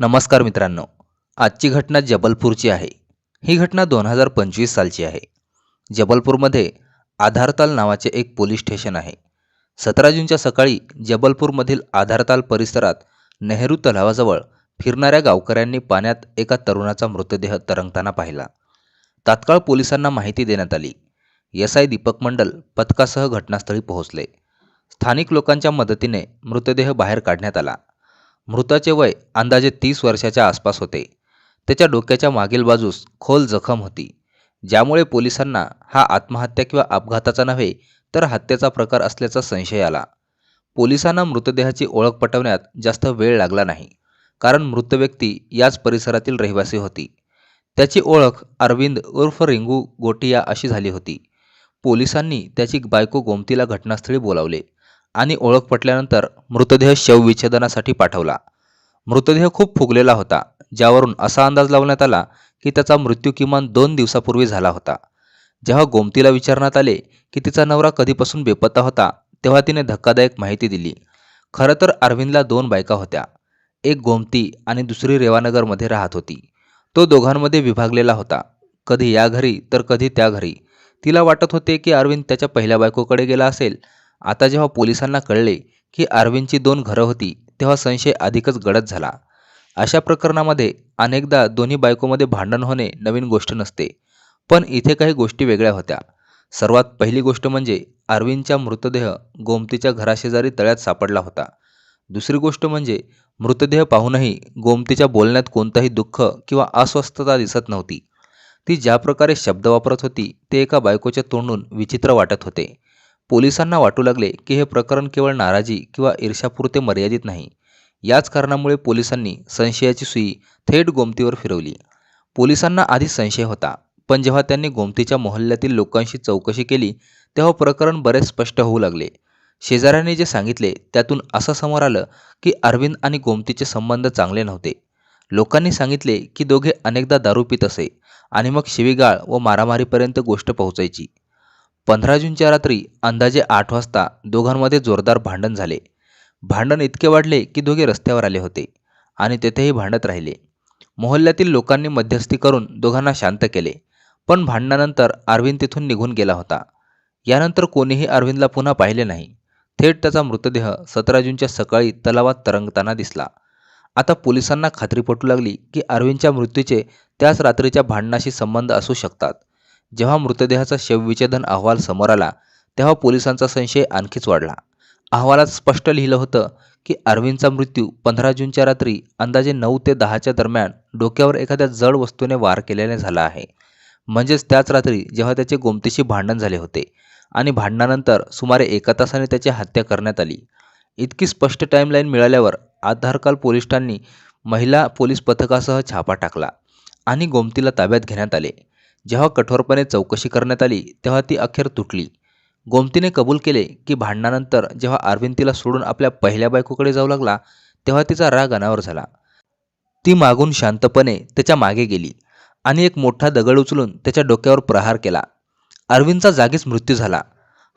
नमस्कार मित्रांनो आजची घटना जबलपूरची आहे. ही घटना दोन हजार पंचवीस सालची आहे. जबलपूरमध्ये आधारताल नावाचे एक पोलीस स्टेशन आहे. सतरा जूनच्या सकाळी जबलपूरमधील आधारताल परिसरात नेहरू तलावाजवळ फिरणाऱ्या गावकऱ्यांनी पाण्यात एका तरुणाचा मृतदेह तरंगताना पाहिला. तात्काळ पोलिसांना माहिती देण्यात आली. एस आय दीपक मंडल पथकासह घटनास्थळी पोहोचले. स्थानिक लोकांच्या मदतीने मृतदेह बाहेर काढण्यात आला. मृताचे वय अंदाजे तीस वर्षाच्या आसपास होते. त्याच्या डोक्याच्या मागील बाजूस खोल जखम होती. ज्यामुळे पोलिसांना हा आत्महत्या किंवा अपघाताचा नव्हे तर हत्येचा प्रकार असल्याचा संशय आला. पोलिसांना मृतदेहाची ओळख पटवण्यात जास्त वेळ लागला नाही कारण मृत व्यक्ती याच परिसरातील रहिवासी होती. त्याची ओळख अरविंद उर्फ रिंगू गोटिया अशी झाली होती. पोलिसांनी त्याची बायको गोमतीला घटनास्थळी बोलावले. आणि ओळख पटल्यानंतर मृतदेह शवविच्छेदनासाठी पाठवला. मृतदेह खूप फुगलेला होता ज्यावरून असा अंदाज लावण्यात आला की त्याचा मृत्यू किमान दोन दिवसापूर्वी झाला होता. जेव्हा गोमतीला विचारण्यात आले की तिचा नवरा कधीपासून बेपत्ता होता तेव्हा तिने धक्कादायक माहिती दिली. खरं तर अरविंदला दोन बायका होत्या. एक गोमती आणि दुसरी रेवानगरमध्ये राहत होती. तो दोघांमध्ये विभागलेला होता. कधी या घरी तर कधी त्या घरी. तिला वाटत होते की अरविंद त्याच्या पहिल्या बायकोकडे गेला असेल आता जेव्हा पोलिसांना कळले की अरविंदची दोन घरं होती तेव्हा संशय अधिकच गडद झाला. अशा प्रकरणामध्ये अनेकदा दोन्ही बायकोमध्ये भांडण होणे नवीन गोष्ट नसते पण इथे काही गोष्टी वेगळ्या होत्या. सर्वात पहिली गोष्ट म्हणजे अरविंदचा मृतदेह गोमतीच्या घराशेजारी तळ्यात सापडला होता. दुसरी गोष्ट म्हणजे मृतदेह पाहूनही गोमतीच्या बोलण्यात कोणताही दुःख किंवा अस्वस्थता दिसत नव्हती. ती ज्या प्रकारे शब्द वापरत होती ते एका बायकोच्या तोंडून विचित्र वाटत होते. पोलिसांना वाटू लागले की हे प्रकरण केवळ नाराजी किंवा ईर्ष्यापुरते मर्यादित नाही. याच कारणामुळे पोलिसांनी संशयाची सुई थेट गोमतीवर फिरवली. पोलिसांना आधी संशय होता पण जेव्हा त्यांनी गोमतीच्या मोहल्ल्यातील लोकांशी चौकशी केली तेव्हा प्रकरण बरेच स्पष्ट होऊ लागले. शेजाऱ्यांनी जे सांगितले त्यातून असं समोर आलं की अरविंद आणि गोमतीचे संबंध चांगले नव्हते. लोकांनी सांगितले की दोघे अनेकदा दारू पित असे आणि मग शिवीगाळ व मारामारीपर्यंत गोष्ट पोहोचायची. पंधरा जूनच्या रात्री अंदाजे आठ वाजता दोघांमध्ये जोरदार भांडण झाले. भांडण इतके वाढले की दोघे रस्त्यावर आले होते आणि तेथेही भांडत राहिले. मोहल्ल्यातील लोकांनी मध्यस्थी करून दोघांना शांत केले पण भांडणानंतर अरविंद तिथून निघून गेला होता. यानंतर कोणीही अरविंदला पुन्हा पाहिले नाही. थेट त्याचा मृतदेह सतरा जूनच्या सकाळी तलावात तरंगताना दिसला. आता पोलिसांना खात्री पटू लागली की अरविंदच्या मृत्यूचे त्याच रात्रीच्या भांडणाशी संबंध असू शकतात. जेव्हा मृतदेहाचा शवविच्छेदन अहवाल समोर आला तेव्हा पोलिसांचा संशय आणखीच वाढला. अहवालात स्पष्ट लिहिलं होतं की अरविंदचा मृत्यू पंधरा जूनच्या रात्री अंदाजे नऊ ते दहाच्या दरम्यान डोक्यावर एखाद्या जड वस्तूने वार केल्याने झाला आहे. म्हणजेच त्याच रात्री जेव्हा त्याचे गोमतीशी भांडण झाले होते आणि भांडणानंतर सुमारे एका तासाने त्याची हत्या करण्यात आली. इतकी स्पष्ट टाईमलाईन मिळाल्यावर आधारकाल पोलिसांनी महिला पोलीस पथकासह छापा टाकला आणि गोमतीला ताब्यात घेण्यात आले. जेव्हा कठोरपणे चौकशी करण्यात आली तेव्हा ती अखेर तुटली. गोमतीने कबूल केले की भांडणानंतर जेव्हा अरविंद तिला सोडून आपल्या पहिल्या बायकोकडे जाऊ लागला तेव्हा तिचा राग अनावर झाला. ती मागून शांतपणे त्याच्यामागे गेली आणि एक मोठा दगड उचलून त्याच्या डोक्यावर प्रहार केला. अरविंदचा जागीच मृत्यू झाला.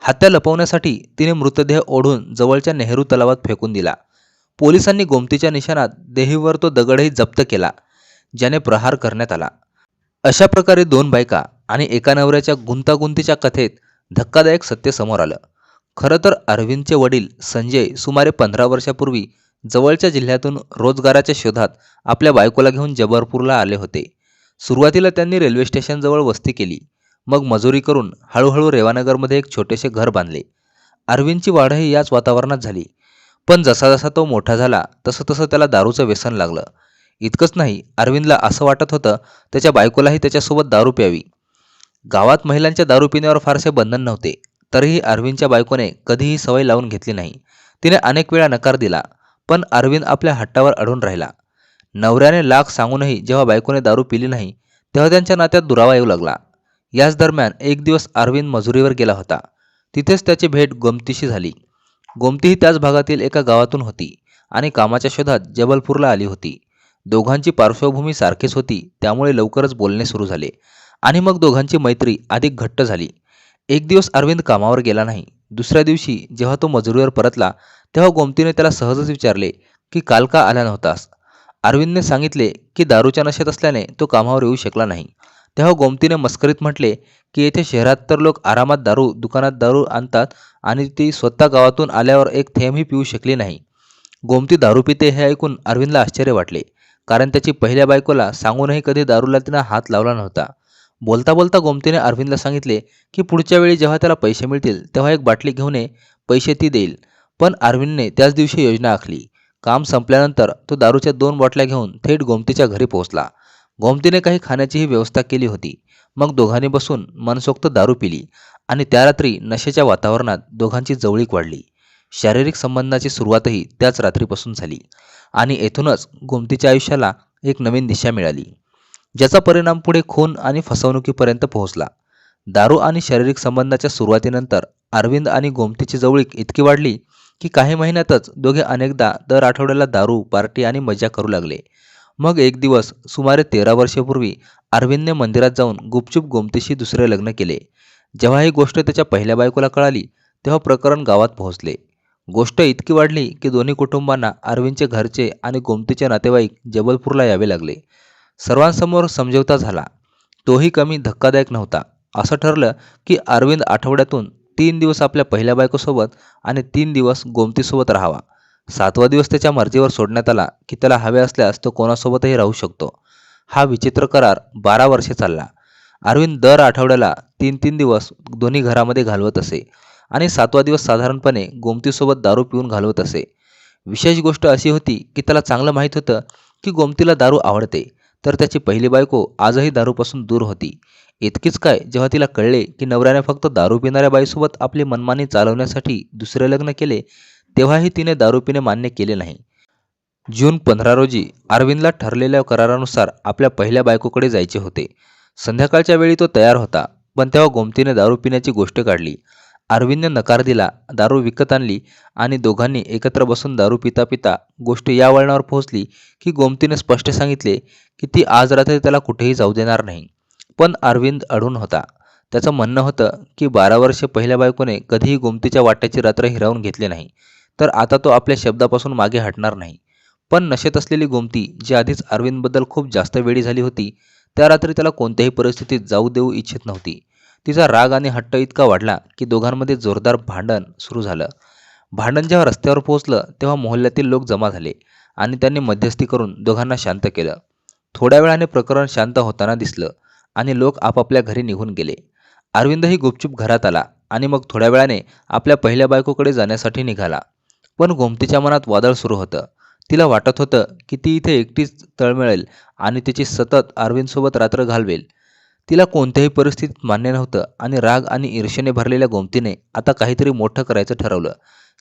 हत्या लपवण्यासाठी तिने मृतदेह ओढून जवळच्या नेहरू तलावात फेकून दिला. पोलिसांनी गोमतीच्या निशाणात देहीवर तो दगडही जप्त केला ज्याने प्रहार करण्यात आला. अशा प्रकारे दोन बायका आणि एका नवऱ्याच्या गुंतागुंतीच्या कथेत धक्कादायक सत्य समोर आलं. खरं तर अरविंदचे वडील संजय सुमारे पंधरा वर्षापूर्वी जवळच्या जिल्ह्यातून रोजगाराच्या शोधात आपल्या बायकोला घेऊन जबलपूरला आले होते. सुरुवातीला त्यांनी रेल्वे स्टेशनजवळ वस्ती केली. मग मजुरी करून हळूहळू रेवानगरमध्ये एक छोटेसे घर बांधले. अरविंदची वाढही याच वातावरणात झाली. पण जसा जसा तो मोठा झाला तसं तसं त्याला दारूचं व्यसन लागलं. इतकंच नाही अरविंदला असं वाटत होतं त्याच्या बायकोलाही त्याच्यासोबत दारू प्यावी. गावात महिलांच्या दारू पिण्यावर फारसे बंधन नव्हते तरीही अरविंदच्या बायकोने कधीही सवय लावून घेतली नाही. तिने अनेक वेळा नकार दिला पण अरविंद आपल्या हट्टावर अडून राहिला. नवऱ्याने लाख सांगूनही जेव्हा बायकोने दारू पिली नाही तेव्हा त्यांच्या नात्यात दुरावा येऊ लागला. याच दरम्यान एक दिवस अरविंद मजुरीवर गेला होता. तिथेच त्याची भेट गोमतीशी झाली. गोमती ही त्याच भागातील एका गावातून होती आणि कामाच्या शोधात जबलपूरला आली होती. दोघांची पार्श्वभूमी सारखीच होती त्यामुळे लवकरच बोलणे सुरू झाले. आणि मग दोघांची मैत्री अधिक घट्ट झाली. एक दिवस अरविंद कामावर गेला नाही. दुसऱ्या दिवशी जेव्हा तो मजुरीवर परतला तेव्हा गोमतीने त्याला सहजच विचारले की काल का आला नव्हतास? अरविंदने सांगितले की दारूच्या नशेत असल्याने तो कामावर येऊ शकला नाही. तेव्हा गोमतीने मस्करीत म्हटले की येथे शहरात तर लोक आरामात दारू दुकानात दारू आणतात आणि ती स्वतः गावातून आल्यावर एक थेंबही पिऊ शकली नाही. गोमती दारू पिते हे ऐकून अरविंदला आश्चर्य वाटले. कारण त्याची पहिल्या बायकोला सांगूनही कधी दारूला तिनं हात लावला नव्हता. बोलता बोलता गोमतीने अरविंदला सांगितले की पुढच्या वेळी जेव्हा त्याला पैसे मिळतील तेव्हा एक बाटली घेऊन ये पैसे ती देईल. पण अरविंदने त्याच दिवशी योजना आखली. काम संपल्यानंतर तो दारूच्या दोन बाटल्या घेऊन थेट गोमतीच्या घरी पोहोचला. गोमतीने काही खाण्याचीही व्यवस्था केली होती. मग दोघांनी बसून मनसोक्त दारू पिली आणि त्या रात्री नशेच्या वातावरणात दोघांची जवळीक वाढली. शारीरिक संबंधाची सुरुवातही त्याच रात्रीपासून झाली आणि येथूनच गोमतीच्या आयुष्याला एक नवीन दिशा मिळाली ज्याचा परिणाम पुढे खून आणि फसवणुकीपर्यंत पोहोचला. दारू आणि शारीरिक संबंधाच्या सुरुवातीनंतर अरविंद आणि गोमतीची जवळीक इतकी वाढली की काही महिन्यातच दोघे अनेकदा दर आठवड्याला दारू पार्टी आणि मजा करू लागले. मग एक दिवस सुमारे तेरा वर्षापूर्वी अरविंदने मंदिरात जाऊन गुपचूप गोमतीशी दुसरे लग्न केले. जेव्हा ही गोष्ट त्याच्या पहिल्या बायकोला कळाली तेव्हा प्रकरण गावात पोहोचले. गोष्ट इतकी वाढली की दोन्ही कुटुंबांना अरविंदचे घरचे आणि गोमतीचे नातेवाईक जबलपूरला यावे लागले. सर्वांसमोर समजवता झाला. तोही कमी धक्कादायक नव्हता. असं ठरलं की अरविंद आठवड्यातून तीन दिवस आपल्या पहिल्या बायकोसोबत आणि तीन दिवस गोमतीसोबत राहावा. सातवा दिवस त्याच्या मर्जीवर सोडण्यात आला की त्याला हवे असल्यास तो कोणासोबतही राहू शकतो. हा विचित्र करार बारा वर्षे चालला. अरविंद दर आठवड्याला तीन तीन दिवस दोन्ही घरामध्ये घालवत असे. आणि सातवा दिवस साधारणपणे गोमतीसोबत दारू पिऊन घालवत असे. विशेष गोष्ट अशी होती की त्याला चांगलं माहीत होतं की गोमतीला दारू आवडते. तर त्याची पहिली बायको आजही दारूपासून दूर होती. इतकीच काय जेव्हा तिला कळले की नवऱ्याने फक्त दारू पिणाऱ्या बाईसोबत आपली मनमानी चालवण्यासाठी दुसरे लग्न केले तेव्हाही तिने दारू पिणे मान्य केले नाही. जून पंधरा रोजी अरविंदला ठरलेल्या करारानुसार आपल्या पहिल्या बायकोकडे जायचे होते. संध्याकाळच्या वेळी तो तयार होता पण तेव्हा गोमतीने दारू पिण्याची गोष्ट काढली. अरविंदने नकार दिला दारू विकत आणली आणि दोघांनी एकत्र बसून दारू पिता पिता गोष्ट या वळणावर पोहोचली की गोमतीने स्पष्ट सांगितले की ती आज रात्री त्याला कुठेही जाऊ देणार नाही. पण अरविंद अडून होता. त्याचं म्हणणं होतं की बारा वर्षे पहिल्या बायकोने कधीही गोमतीच्या वाट्याची रात्र हिरावून घेतली नाही तर आता तो आपल्या शब्दापासून मागे हटणार नाही. पण नशेत असलेली गोमती जी आधीच अरविंदबद्दल खूप जास्त वेळी झाली होती त्या रात्री त्याला कोणत्याही परिस्थितीत जाऊ देऊ इच्छित नव्हती. तिचा राग आणि हट्ट इतका वाढला की दोघांमध्ये जोरदार भांडण सुरू झालं. भांडण जेव्हा रस्त्यावर पोहोचलं तेव्हा मोहल्ल्यातील लोक जमा झाले आणि त्यांनी मध्यस्थी करून दोघांना शांत केलं. थोड्या वेळाने प्रकरण शांत होताना दिसलं आणि लोक आपापल्या घरी निघून गेले. अरविंदही गुपचूप घरात आला आणि मग थोड्या वेळाने आपल्या पहिल्या बायकोकडे जाण्यासाठी निघाला. पण गोमतीच्या मनात वादळ सुरू होतं. तिला वाटत होतं की ती इथे एकटीच तळमळेल आणि तिची सतत अरविंदसोबत रात्र घालवेल. तिला कोणत्याही परिस्थितीत मान्य नव्हतं आणि राग आणि ईर्षेने भरलेल्या गोमतीने आता काहीतरी मोठं करायचं ठरवलं.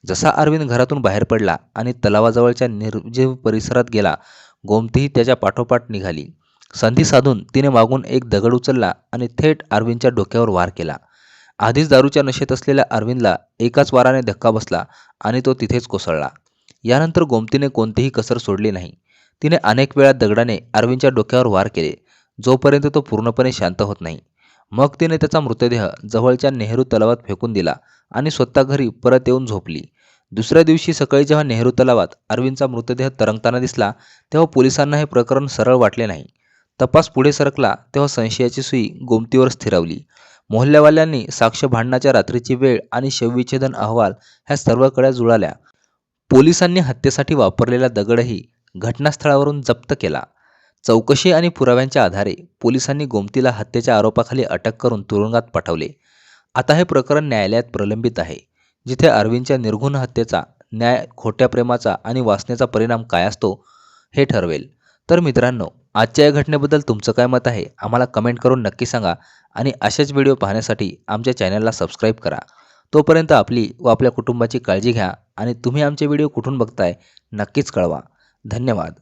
जसा अरविंद घरातून बाहेर पडला आणि तलावाजवळच्या निर्जीव परिसरात गेला गोमतीही त्याच्या पाठोपाठ निघाली. संधी साधून तिने मागून एक दगड उचलला आणि थेट अरविंदच्या डोक्यावर वार केला. आधीच दारूच्या नशेत असलेल्या अरविंदला एकाच वाराने धक्का बसला आणि तो तिथेच कोसळला. यानंतर गोमतीने कोणतीही कसर सोडली नाही. तिने अनेक वेळा दगडाने अरविंदच्या डोक्यावर वार केले. जोपर्यंत तो पूर्णपणे शांत होत नाही. मग तिने त्याचा मृतदेह जवळच्या नेहरू तलावात फेकून दिला आणि स्वतः घरी परत येऊन झोपली. दुसऱ्या दिवशी सकाळी जेव्हा नेहरू तलावात अरविंदचा मृतदेह तरंगताना दिसला तेव्हा पोलिसांना हे प्रकरण सरळ वाटले नाही. तपास पुढे सरकला तेव्हा संशयाची सुई गोमतीवर स्थिरावली. मोहल्ल्यावाल्यांनी साक्ष भांडणाच्या रात्रीची वेळ आणि शवविच्छेदन अहवाल ह्या सर्व कड्या जुळाल्या. पोलिसांनी हत्येसाठी वापरलेला दगडही घटनास्थळावरून जप्त केला. चौकशी आणि पुराव्यांच्या आधारे पोलिसांनी गोमतीला हत्येच्या आरोपाखाली अटक करून तुरुंगात पाठवले. आता हे प्रकरण न्यायालयात प्रलंबित आहे जिथे अरविंदच्या निर्घुण हत्येचा न्याय खोट्या प्रेमाचा आणि वासनेचा परिणाम काय असतो हे ठरवेल. तर मित्रांनो आजच्या या घटनेबद्दल तुमचं काय मत आहे आम्हाला कमेंट करून नक्की सांगा आणि असेच व्हिडिओ पाहण्यासाठी आमच्या चॅनलला सबस्क्राईब करा. तोपर्यंत आपली व आपल्या कुटुंबाची काळजी घ्या आणि तुम्ही आमचे व्हिडिओ कुठून बघताय नक्कीच कळवा. धन्यवाद.